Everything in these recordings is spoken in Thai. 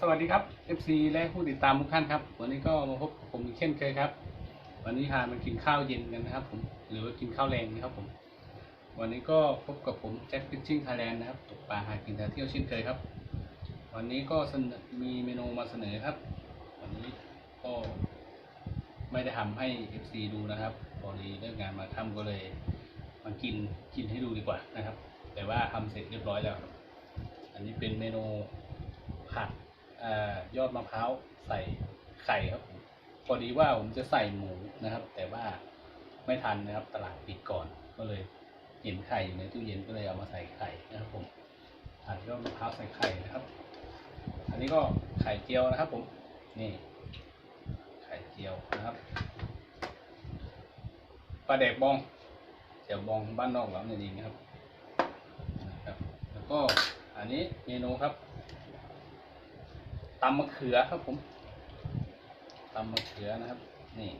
สวัสดีครับ FC และผู้ติดตามทุกท่านครับ วันนี้ก็มาพบผมอีกเช่นเคยครับ วันนี้พามากินข้าวเย็นกันนะครับ ผมหรือว่ากินข้าวแรงนะครับผม วันนี้ก็พบกับผมแจ็คฟิชชิ่งไทยแลนด์นะครับตกปลาหากินแต่เที่ยวเช่นเคยครับ วันนี้ก็มีเมนูมาเสนอครับ วันนี้ก็ไม่ได้ทำให้ FC ดูนะครับพอดีเลิกงานมาค่ำก็เลยมากินกินให้ดูดีกว่านะครับ แต่ว่าทำเสร็จเรียบร้อยแล้ว อันนี้เป็นเมนูผัด ยอดมะพร้าวใส่ไข่ครับผมพอดีว่าผมจะใส่หมูนะครับ แต่ว่าไม่ทันนะครับตลาดปิดก่อนก็เลยเห็นไข่อยู่ในตู้เย็นก็เลยเอามาใส่ไข่นะครับผมผัดยอดมะพร้าวใส่ไข่นะครับ อันนี้ก็ไข่เจียวนะครับ ผมนี่ ไข่เจียวนะครับปลาแดกบองเจียวบองบ้านนอกเราเนี่ยเองครับนะครับ แล้วก็อันนี้เมนูครับ ตำมะเขือครับผมตำมะเขือนะครับ นี่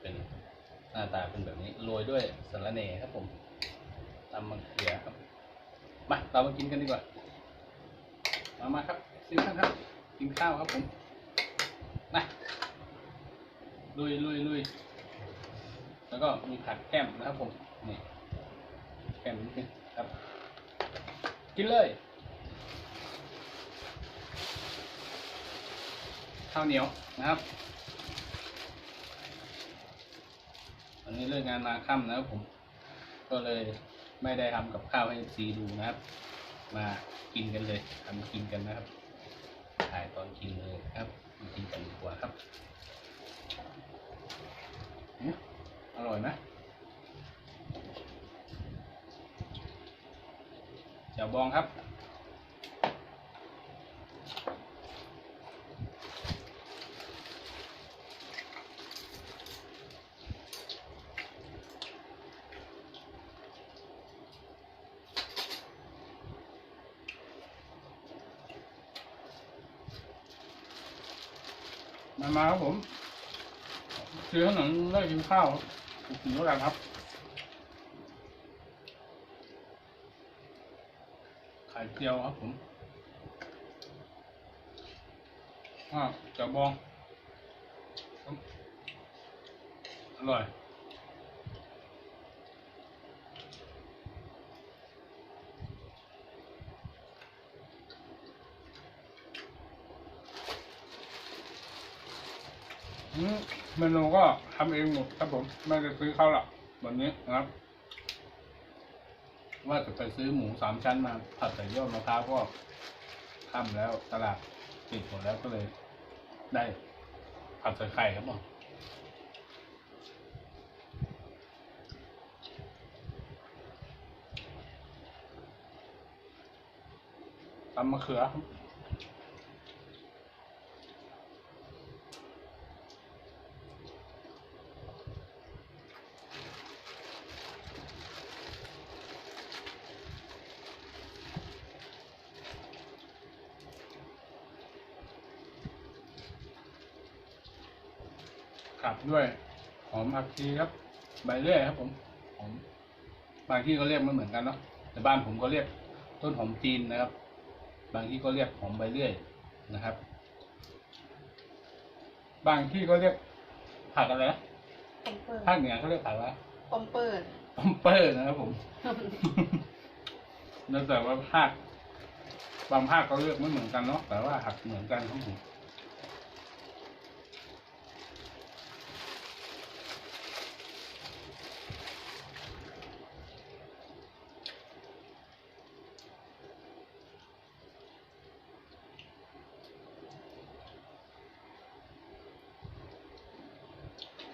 เป็นหน้าตาเป็นแบบนี้โรยด้วยสะระแหน่ครับผมตำมะเขือครับมาเรามากินกันดีกว่า มามาครับซิมครับ กินข้าวครับผมนะลุยลุยลุยแล้วก็มีผัดแก้มนะครับผมนี่แก้มนิดนึงครับ กินเลย ข้าวเหนียวนะครับวันนี้เลิกงานมาค่ำนะครับผม ก็เลยไม่ได้ทำกับข้าวให้ซีดูนะครับ มากินกันเลยทำกินกันนะครับ ถ่ายตอนกินเลยครับกินกันดีกว่าครับอืมอร่อยไหมเจ้าบองครับ มามาครับผมซื้อขนมเลิกกินข้าวกินด้วยกันครับไข่เจียวครับผมอ่าจะบอง อร่อย เมนูก็ทำเองหมดครับผม ไม่ได้ซื้อเขาหรอกวันนี้นะครับ ว่าจะไปซื้อหมูสามชั้นมาผัดใส่ยอดมะพร้าวก็ค่ำแล้วตลาดปิดหมดแล้วก็เลย ได้ผัดใส่ไข่ครับผมตำมะเขือครับ ขับด้วยหอมผักชีครับ ใบเลื่อยครับผมหอมบางที่ก็เรียกไม่เหมือนกันเนาะแต่บ้านผมก็เรียกต้นหอมจีนนะครับ บางที่ก็เรียกหอมใบเลื่อยนะครับ บางที่ก็เรียกผักอะไรนะปอมเปิดภาคเหนือเขาเรียกผักว่าปอมเปิดปอมเปอร์นะครับผม แล้วแต่ว่าภาคบางภาคก็เรียกไม่เหมือนกันเนาะแต่ว่าหักเหมือนกันครับผม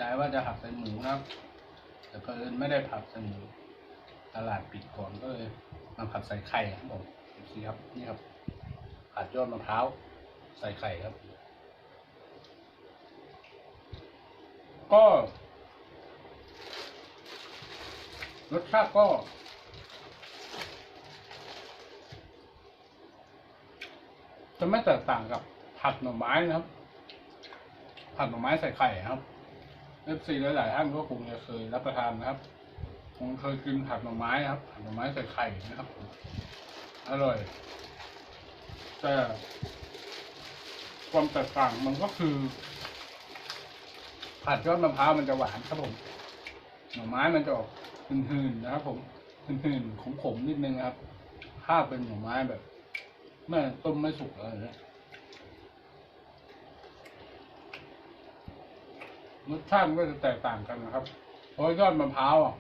ใจว่าจะผัดใส่หมูนะครับ แต่เพิ่นไม่ได้ผัดใส่หมูตลาดปิดก่อนก็เลยมาผัดใส่ไข่ครับผมสิครับนี่ครับผัดยอดมะพร้าวใส่ไข่ครับ ก็รสชาติก็ จะไม่แตกต่างกับผัดหน่อไม้นะครับ ผัดหน่อไม้ใส่ไข่ครับ เอฟซีหลายๆท่านก็คงจะเคยรับประทานนะครับ คงเคยกินผัดหน่อไม้ครับผัดหน่อไม้ใส่ไข่นะครับ อร่อย แต่ความแตกต่างมันก็คือ ผัดยอดมะพร้าวมันจะหวานครับผม หน่อไม้มันจะออกหืนๆนะครับ ผมหืนๆขมๆนิดนึงครับ ถ้าเป็นหน่อไม้แบบไม่ต้มไม่สุกอะไรเงี้ย รสชาติมันก็จะแตกต่างกันนะครับ เพราะยอดมะพร้าวอะ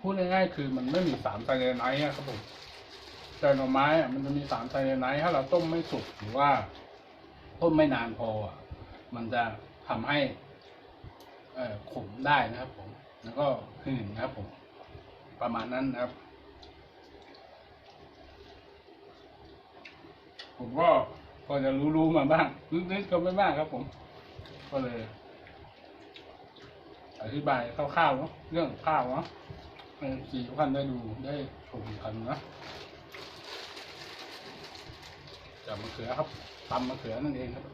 พูดง่ายๆคือมันไม่มีสารไซยาไนด์ครับผมแต่หน่อไม้อะมันจะมีสารไซยาไนด์ถ้าเราต้มไม่สุกหรือว่า ต้มไม่นานพออะมันจะทำให้เอ่อขมได้นะครับผม แล้วก็หืนนะครับผม ประมาณนั้นนะครับ ผมก็พอจะรู้ๆมาบ้างนิดๆก็ไม่มากครับผม ก็เลย อธิบายคร่าวๆเนาะเรื่องข้าวเนาะให้สี่ทุกท่านได้ดูได้ชมกันนะจับมะเขือครับตำมะเขือนั่นเองครับ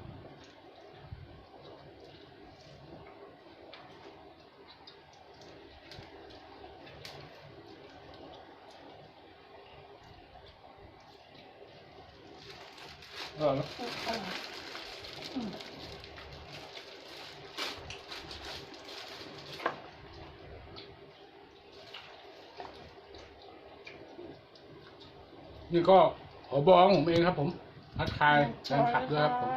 อร่อยไหม อืม นี่ก็ขอบองผมเองครับ ผมทักทายแฟนคลับด้วยครับผม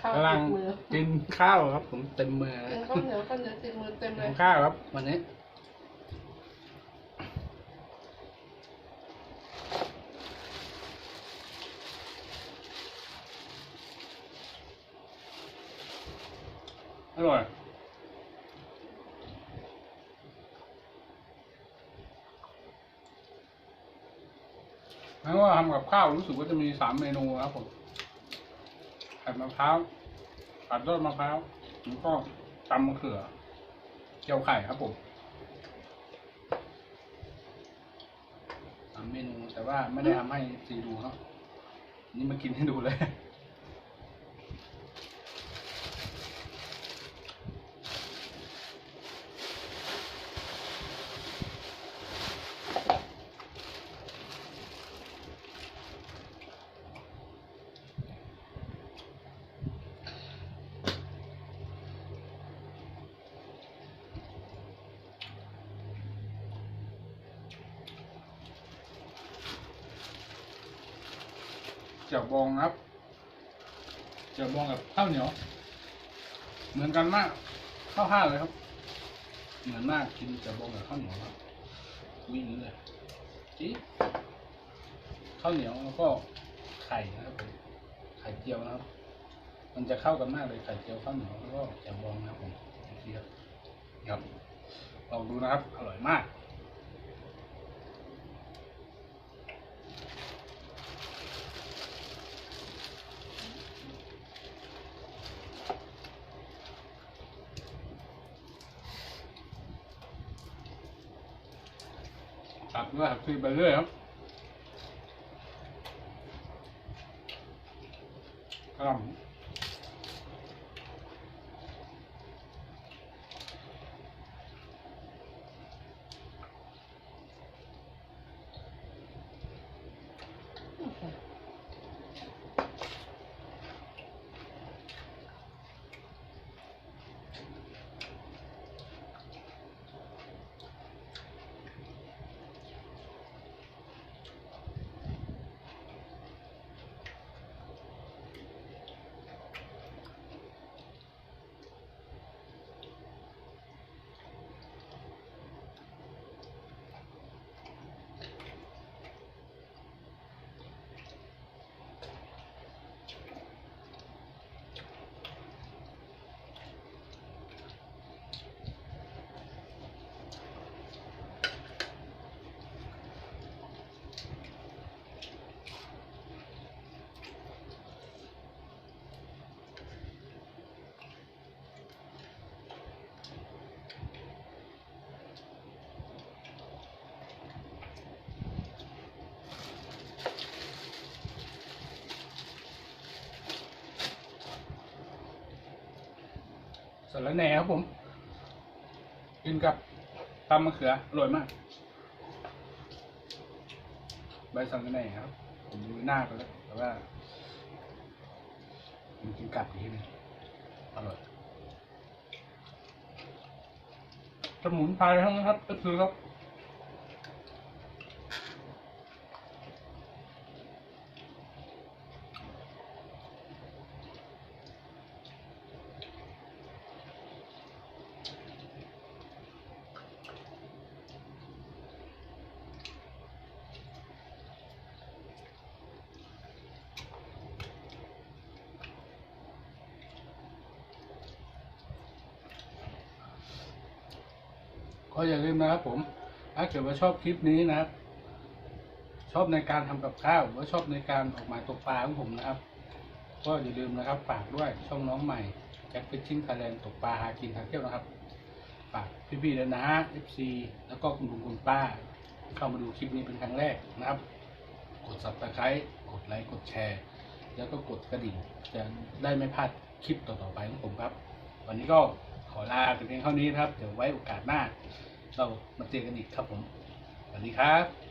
ข้าวกำลังติดมือกินข้าวครับ ผมเต็มมือเลเอยอข้าวเหนียวข้าวเหนียวติดมือเต็มเลกิยนข้าวครับ วันนี้ อร่อย งั้นว่า ทำกับข้าวรู้สึกว่าจะมีสามเมนูครับผมผัดมะพร้าวผัดยอดมะพร้าวแล้วก็ตำมะเขือเจียวไข่ครับผมสามเมนูแต่ว่าไม่ได้ทำให้ซีดูครับนี่มากินให้ดูเลย เจียวบองครับเจียวบองกับข้าวเหนียว เหมือนกันมากข้าวห้าเลยครับ เหมือนมากกินเจียวบองกับข้าวเหนียวครับวิ่งเลยจีข้าวเหนียวแล้วก็ไข่นะครับไข่เจียวนะครับ มันจะเข้ากันมากเลยไข่เจียวข้าวเหนียวแล้วก็เจียวบองนะครับผมเทียบครับลองดูนะครับ อร่อยมาก ตัดด้วยครับคือไปเรื่อยครับกร สนละแหน่ครับผม กินกับตำมะเขืออร่อยมาก ใบสันละแหน่ครับ ผมดูหน้าไปแล้วแต่ว่าผมกินกับอีกทีหนึงอร่อยสมุนไพรทั้งนั้นครับก็คือครับ ก็อย่าลืมนะครับผม ถ้าเกิดว่าชอบคลิปนี้นะครับ ชอบในการทำกับข้าวหรือว่าชอบในการออกมาตกปลาของผมนะครับ ก็อย่าลืมนะครับฝากด้วยช่องน้องใหม่แจ็คฟิชชิ่งไทยแลนด์ตกปลาหากินหาเที่ยวนะครับฝากพี่ๆแล้วนะ FC แล้วก็คุณลุงคุณป้า เข้ามาดูคลิปนี้เป็นครั้งแรกนะครับ กด subscribe กดไลค์กดแชร์ แล้วก็กดกระดิ่งจะได้ไม่พลาดคลิปต่อๆไปของผมครับ วันนี้ก็ขอลาไปเพียงเท่านี้ครับ เดี๋ยวไว้โอกาสหน้า เรามาเจอกันอีกครับผม สวัสดีครับ